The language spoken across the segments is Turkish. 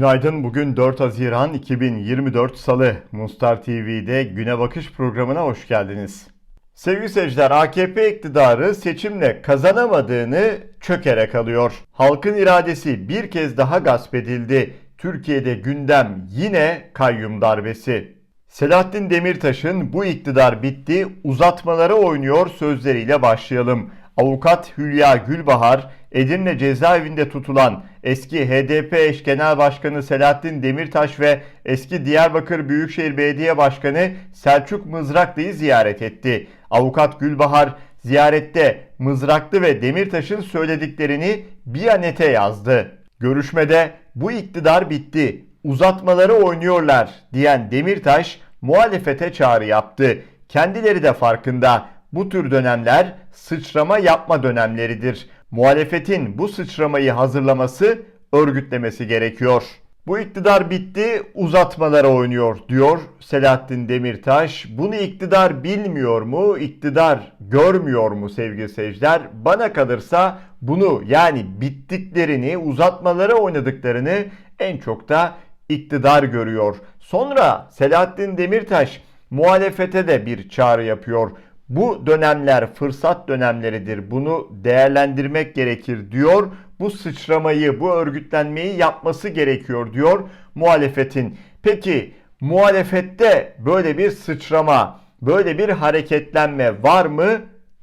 Günaydın. Bugün 4 Haziran 2024 Salı. Mustar TV'de Güne Bakış programına hoş geldiniz. Sevgili seyirciler, AKP iktidarı seçimle kazanamadığını çökerek alıyor. Halkın iradesi bir kez daha gasp edildi. Türkiye'de gündem yine kayyum darbesi. Selahattin Demirtaş'ın bu iktidar bitti, uzatmaları oynuyor sözleriyle başlayalım. Avukat Hülya Gülbahar, Edirne cezaevinde tutulan eski HDP eş genel başkanı Selahattin Demirtaş ve eski Diyarbakır Büyükşehir Belediye Başkanı Selçuk Mızraklı'yı ziyaret etti. Avukat Gülbahar ziyarette Mızraklı ve Demirtaş'ın söylediklerini Biyanet'e yazdı. Görüşmede bu iktidar bitti, uzatmaları oynuyorlar diyen Demirtaş muhalefete çağrı yaptı. Kendileri de farkında. Bu tür dönemler sıçrama yapma dönemleridir. Muhalefetin bu sıçramayı hazırlaması, örgütlemesi gerekiyor. Bu iktidar bitti, uzatmalara oynuyor diyor Selahattin Demirtaş. Bunu iktidar bilmiyor mu, iktidar görmüyor mu sevgili seyirciler? Bana kalırsa bunu yani bittiklerini, uzatmalara oynadıklarını en çok da iktidar görüyor. Sonra Selahattin Demirtaş muhalefete de bir çağrı yapıyor. Bu dönemler fırsat dönemleridir. Bunu değerlendirmek gerekir diyor. Bu sıçramayı, bu örgütlenmeyi yapması gerekiyor diyor muhalefetin. Peki muhalefette böyle bir sıçrama, böyle bir hareketlenme var mı?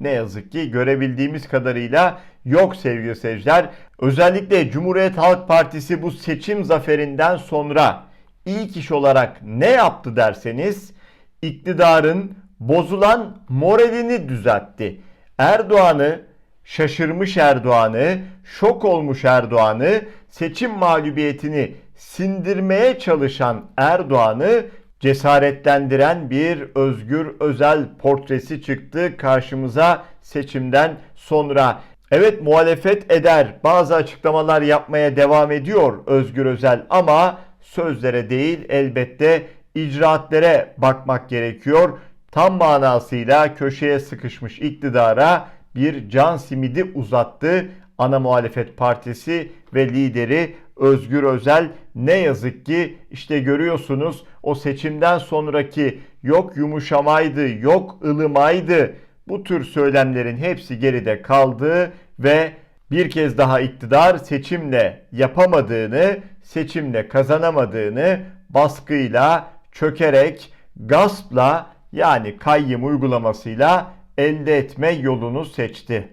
Ne yazık ki görebildiğimiz kadarıyla yok sevgili seyirciler. Özellikle Cumhuriyet Halk Partisi bu seçim zaferinden sonra ilk iş olarak ne yaptı derseniz iktidarın bozulan moralini düzeltti. Erdoğan'ı şaşırmış Erdoğan'ı, şok olmuş Erdoğan'ı, seçim mağlubiyetini sindirmeye çalışan Erdoğan'ı cesaretlendiren bir Özgür Özel portresi çıktı karşımıza seçimden sonra. Evet muhalefet eder, bazı açıklamalar yapmaya devam ediyor Özgür Özel ama sözlere değil elbette icraatlere bakmak gerekiyor. Tam manasıyla köşeye sıkışmış iktidara bir can simidi uzattı. Ana muhalefet partisi ve lideri Özgür Özel ne yazık ki işte görüyorsunuz o seçimden sonraki yok yumuşamaydı, yok ılımaydı. Bu tür söylemlerin hepsi geride kaldı ve bir kez daha iktidar seçimle yapamadığını, seçimle kazanamadığını baskıyla, çökerek, gaspla yani kayyum uygulamasıyla elde etme yolunu seçti.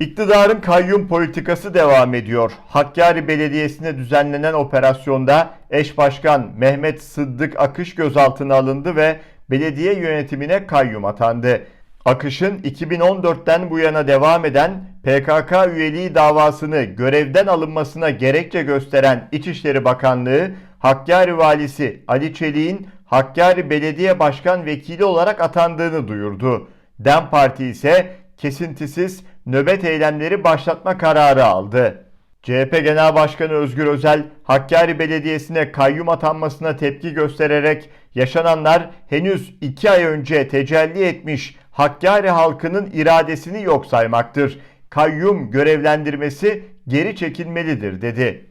İktidarın kayyum politikası devam ediyor. Hakkari Belediyesi'ne düzenlenen operasyonda eş başkan Mehmet Sıddık Akış gözaltına alındı ve belediye yönetimine kayyum atandı. Akış'ın 2014'ten bu yana devam eden PKK üyeliği davasını görevden alınmasına gerekçe gösteren İçişleri Bakanlığı, Hakkari Valisi Ali Çelik'in Hakkari Belediye Başkan Vekili olarak atandığını duyurdu. DEM Parti ise kesintisiz nöbet eylemleri başlatma kararı aldı. CHP Genel Başkanı Özgür Özel, Hakkari Belediyesi'ne kayyum atanmasına tepki göstererek yaşananlar henüz 2 ay önce tecelli etmiş Hakkari halkının iradesini yok saymaktır. Kayyum görevlendirmesi geri çekilmelidir dedi.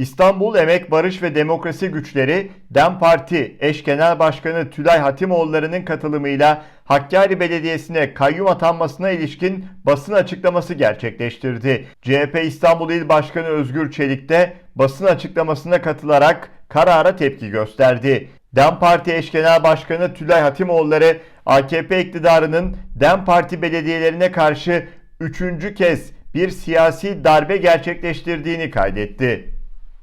İstanbul Emek Barış ve Demokrasi Güçleri DEM Parti eş genel başkanı Tülay Hatimoğulları'nın katılımıyla Hakkari Belediyesi'ne kayyum atanmasına ilişkin basın açıklaması gerçekleştirdi. CHP İstanbul İl Başkanı Özgür Çelik de basın açıklamasına katılarak karara tepki gösterdi. DEM Parti eş genel başkanı Tülay Hatimoğulları AKP iktidarının DEM Parti belediyelerine karşı üçüncü kez bir siyasi darbe gerçekleştirdiğini kaydetti.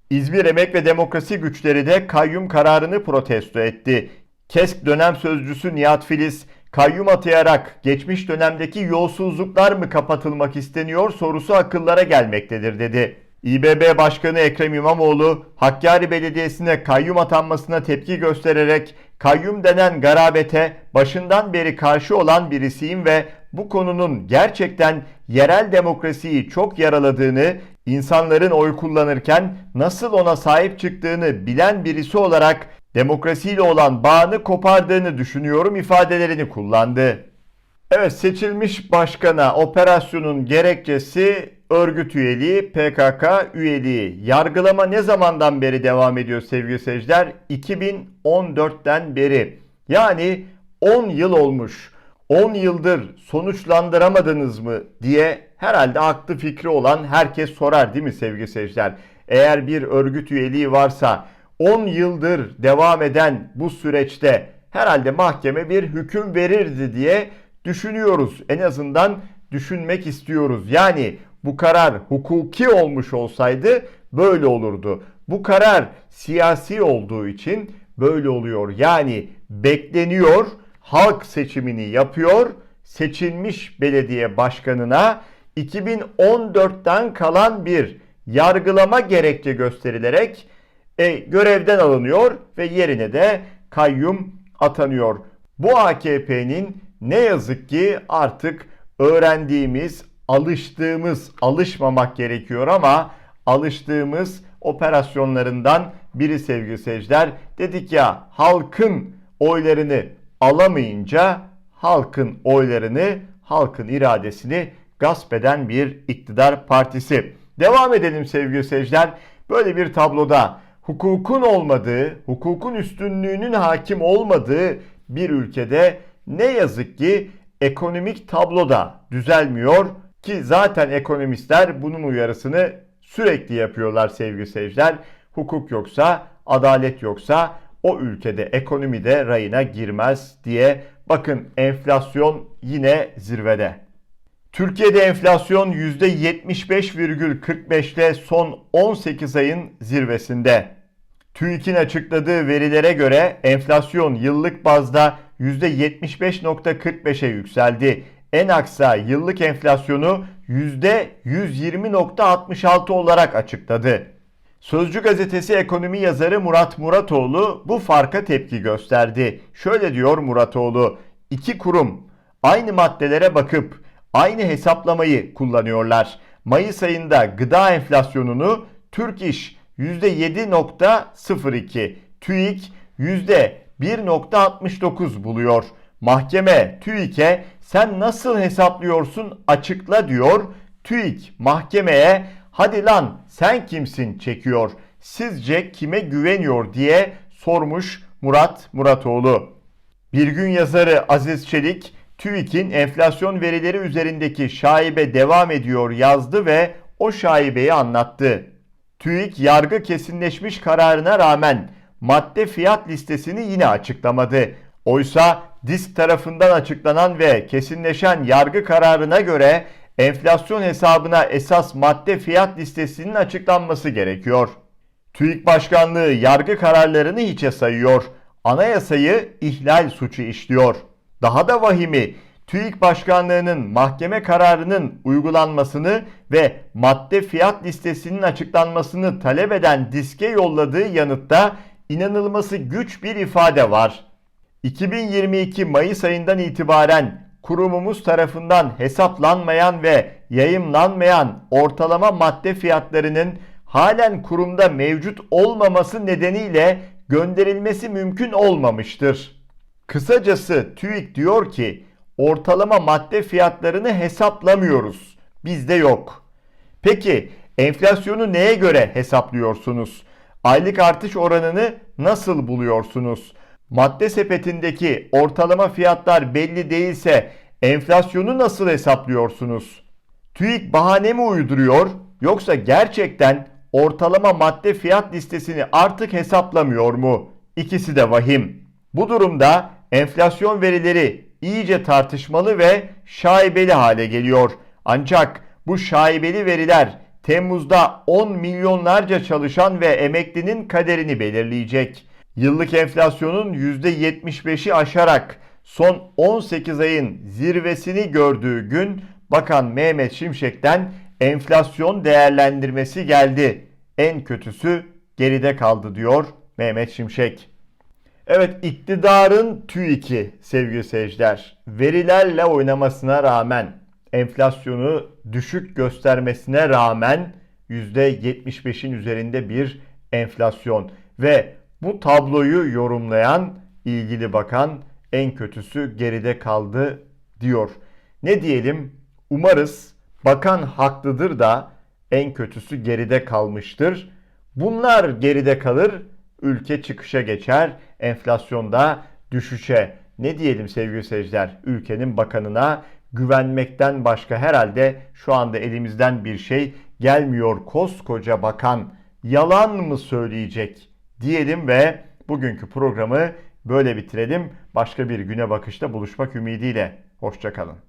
İzmir Emek ve Demokrasi Güçleri de kayyum kararını protesto etti. KESK dönem sözcüsü Nihat Filiz, kayyum atayarak geçmiş dönemdeki yolsuzluklar mı kapatılmak isteniyor sorusu akıllara gelmektedir dedi. İBB Başkanı Ekrem İmamoğlu, Hakkari Belediyesi'ne kayyum atanmasına tepki göstererek kayyum denen garabete başından beri karşı olan birisiyim ve bu konunun gerçekten yerel demokrasiyi çok yaraladığını, insanların oy kullanırken nasıl ona sahip çıktığını bilen birisi olarak demokrasiyle olan bağını kopardığını düşünüyorum ifadelerini kullandı. Evet seçilmiş başkana operasyonun gerekçesi örgüt üyeliği, PKK üyeliği. Yargılama ne zamandan beri devam ediyor sevgili seyirciler? 2014'ten beri. Yani 10 yıl olmuş. 10 yıldır sonuçlandıramadınız mı diye herhalde aklı fikri olan herkes sorar değil mi sevgili seyirciler? Eğer bir örgüt üyeliği varsa 10 yıldır devam eden bu süreçte herhalde mahkeme bir hüküm verirdi diye düşünüyoruz. En azından düşünmek istiyoruz. Yani bu karar hukuki olmuş olsaydı böyle olurdu. Bu karar siyasi olduğu için böyle oluyor. Yani bekleniyor, halk seçimini yapıyor, seçilmiş belediye başkanına 2014'ten kalan bir yargılama gerekçe gösterilerek e, görevden alınıyor ve yerine de kayyum atanıyor. Bu AKP'nin ne yazık ki artık öğrendiğimiz, alıştığımız, alışmamak gerekiyor ama alıştığımız operasyonlarından biri sevgili seyirciler. Dedik ya halkın oylarını alamayınca halkın oylarını, halkın iradesini gasp eden bir iktidar partisi. Devam edelim sevgili seyirciler. Böyle bir tabloda hukukun olmadığı, hukukun üstünlüğünün hakim olmadığı bir ülkede ne yazık ki ekonomik tablo da düzelmiyor ki zaten ekonomistler bunun uyarısını sürekli yapıyorlar sevgili seyirciler. Hukuk yoksa, adalet yoksa o ülkede ekonomi de rayına girmez diye. Bakın enflasyon yine zirvede. Türkiye'de enflasyon %75,45'te son 18 ayın zirvesinde. TÜİK'in açıkladığı verilere göre enflasyon yıllık bazda %75.45'e yükseldi. En aksa yıllık enflasyonu %120.66 olarak açıkladı. Sözcü gazetesi ekonomi yazarı Murat Muratoğlu bu farka tepki gösterdi. Şöyle diyor Muratoğlu, iki kurum aynı maddelere bakıp aynı hesaplamayı kullanıyorlar. Mayıs ayında gıda enflasyonunu Türk İş %7.02, TÜİK %1.69 buluyor. Mahkeme TÜİK'e sen nasıl hesaplıyorsun açıkla diyor. TÜİK mahkemeye hadi lan sen kimsin çekiyor. Sizce kime güveniyor diye sormuş Murat Muratoğlu. Bir gün yazarı Aziz Çelik TÜİK'in enflasyon verileri üzerindeki şaibe devam ediyor yazdı ve o şaibeyi anlattı. TÜİK yargı kesinleşmiş kararına rağmen madde fiyat listesini yine açıklamadı. Oysa disk tarafından açıklanan ve kesinleşen yargı kararına göre enflasyon hesabına esas madde fiyat listesinin açıklanması gerekiyor. TÜİK Başkanlığı yargı kararlarını hiçe sayıyor. Anayasayı ihlal suçu işliyor. Daha da vahimi TÜİK Başkanlığı'nın mahkeme kararının uygulanmasını ve madde fiyat listesinin açıklanmasını talep eden diske yolladığı yanıtta inanılması güç bir ifade var. 2022 Mayıs ayından itibaren kurumumuz tarafından hesaplanmayan ve yayımlanmayan ortalama madde fiyatlarının halen kurumda mevcut olmaması nedeniyle gönderilmesi mümkün olmamıştır. Kısacası TÜİK diyor ki ortalama madde fiyatlarını hesaplamıyoruz. Bizde yok. Peki enflasyonu neye göre hesaplıyorsunuz? Aylık artış oranını nasıl buluyorsunuz? Madde sepetindeki ortalama fiyatlar belli değilse enflasyonu nasıl hesaplıyorsunuz? TÜİK bahane mi uyduruyor yoksa gerçekten ortalama madde fiyat listesini artık hesaplamıyor mu? İkisi de vahim. Bu durumda enflasyon verileri iyice tartışmalı ve şaibeli hale geliyor. Ancak bu şaibeli veriler Temmuz'da 10 milyonlarca çalışan ve emeklinin kaderini belirleyecek. Yıllık enflasyonun %75'i aşarak son 18 ayın zirvesini gördüğü gün Bakan Mehmet Şimşek'ten enflasyon değerlendirmesi geldi. En kötüsü geride kaldı diyor Mehmet Şimşek. Evet iktidarın TÜİK'i sevgili seyirciler verilerle oynamasına rağmen enflasyonu düşük göstermesine rağmen %75'in üzerinde bir enflasyon ve bu tabloyu yorumlayan ilgili bakan en kötüsü geride kaldı diyor. Ne diyelim? Umarız Bakan haklıdır da en kötüsü geride kalmıştır. Bunlar geride kalır, ülke çıkışa geçer, enflasyonda düşüşe. Ne diyelim sevgili seyirciler? Ülkenin bakanına güvenmekten başka herhalde şu anda elimizden bir şey gelmiyor. Koskoca bakan yalan mı söyleyecek diyelim ve bugünkü programı böyle bitirelim. Başka bir güne bakışta buluşmak ümidiyle. Hoşçakalın.